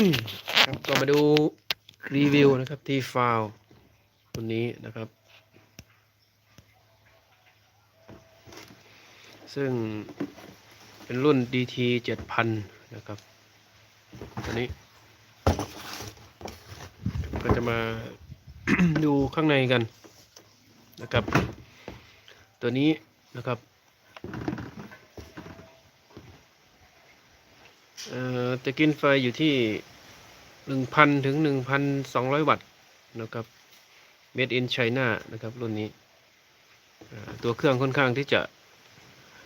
ครับก็มาดูรีวิวนะครับที่ฟาวตัวนี้นะครับ ซึ่งเป็นรุ่น DT 7000 นะครับ ตัวนี้ ก็จะมาดูข้างในกันนะครับ ตัวนี้นะครับเอ่อจะกินไฟอยู่ที่ 1,000 ถึง 1,200 วัตต์นะครับ made in China นะครับ รุ่นนี้ ตัวเครื่องค่อนข้างที่จะ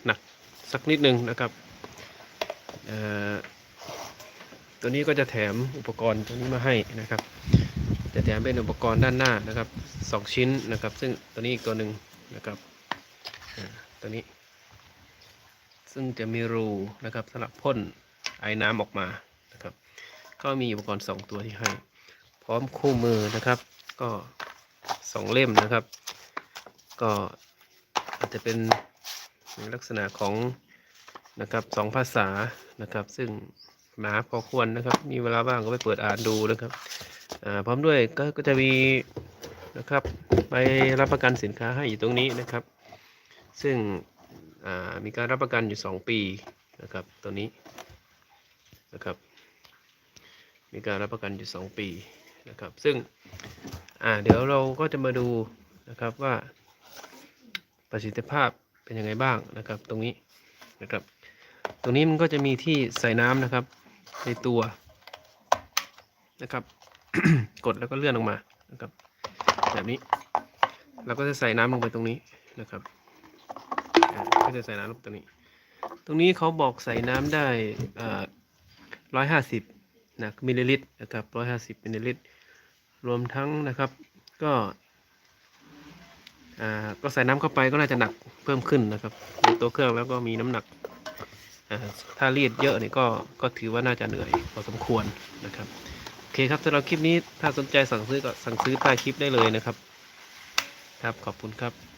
หนักสักนิดนึงนะครับ ตัวนี้ก็จะแถมอุปกรณ์ตัวนี้มาให้นะครับ จะแถมเป็นอุปกรณ์ด้านหน้านะครับสองชิ้นนะครับ ซึ่งตัวนี้อีกตัวหนึ่งนะครับตัวนี้ ซึ่งจะมีรูนะครับสำหรับพ่นไอ้น้ำออกมานะครับ ก็มีอุปกรณ์ 2 ตัวที่ให้ พร้อมคู่มือนะครับ ก็สองเล่มนะครับ ก็อาจจะเป็นในลักษณะของนะครับสองภาษานะครับ ซึ่งหนาพอควรนะครับ มีเวลาว่างก็ไปเปิดอ่านดูนะครับพร้อมด้วยก็ก็จะมีนะครับไปรับประกันสินค้าให้อยู่ตรงนี้นะครับ ซึ่งมีการรับประกันอยู่ 2 ปีนะครับตัวนี้นะครับ มีการรับประกันอยู่ 2 ปีนะครับ ซึ่งอ่าเดี๋ยวเราก็จะมาดูนะครับว่าประสิทธิภาพเป็นยังไงบ้างนะครับ ตรงนี้นะครับ ตรงนี้มันก็จะมีที่ใส่น้ำนะครับในตัวนะครับ กดแล้วก็เลื่อนออกมานะครับ แบบนี้ เราก็จะใส่น้ำลงไปตรงนี้นะครับก็จะใส่น้ำลงตรงนี้ ตรงนี้เขาบอกใส่น้ำได้ร้อยห้าสิบ นะมิลลิลิตรนะครับร้อยห้าสิบมิลลิลิตร รวมทั้งนะครับก็อ่าก็ใส่น้ำเข้าไปก็น่าจะหนักเพิ่มขึ้นนะครับในตัวเครื่องแล้วก็มีน้ำหนักอ่าถ้ารีดเยอะนี่ก็ก็ถือว่าน่าจะเหนื่อยพอสมควรนะครับโอเคครับสำหรับคลิปนี้ถ้าสนใจสั่งซื้อก็สั่งซื้อใต้คลิปได้เลยนะครับ ครับขอบคุณครับ